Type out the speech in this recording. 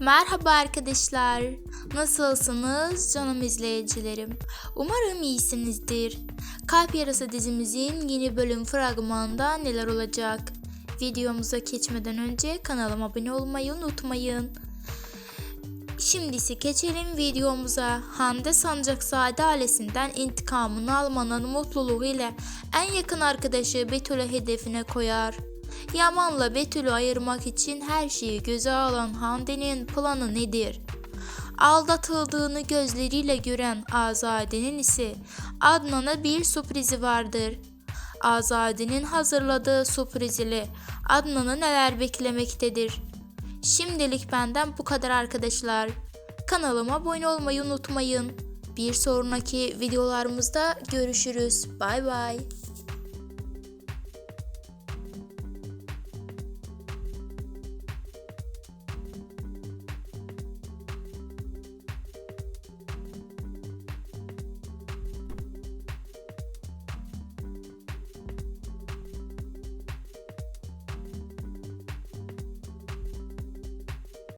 Merhaba arkadaşlar. Nasılsınız canım izleyicilerim? Umarım iyisinizdir. Kalp Yarası dizimizin yeni bölüm fragmanında neler olacak? Videomuza geçmeden önce kanalıma abone olmayı unutmayın. Şimdi ise geçelim videomuza. Hande Sancakzade ailesinden intikamını almanın mutluluğu ile en yakın arkadaşı Betül'ü hedefine koyar. Yaman'la Betül'ü ayırmak için her şeyi göze alan Hande'nin planı nedir? Aldatıldığını gözleriyle gören Azade'nin ise Adnan'a bir sürprizi vardır. Azade'nin hazırladığı sürpriz ile Adnan'ı neler beklemektedir? Şimdilik benden bu kadar arkadaşlar. Kanalıma abone olmayı unutmayın. Bir sonraki videolarımızda görüşürüz. Bay bay.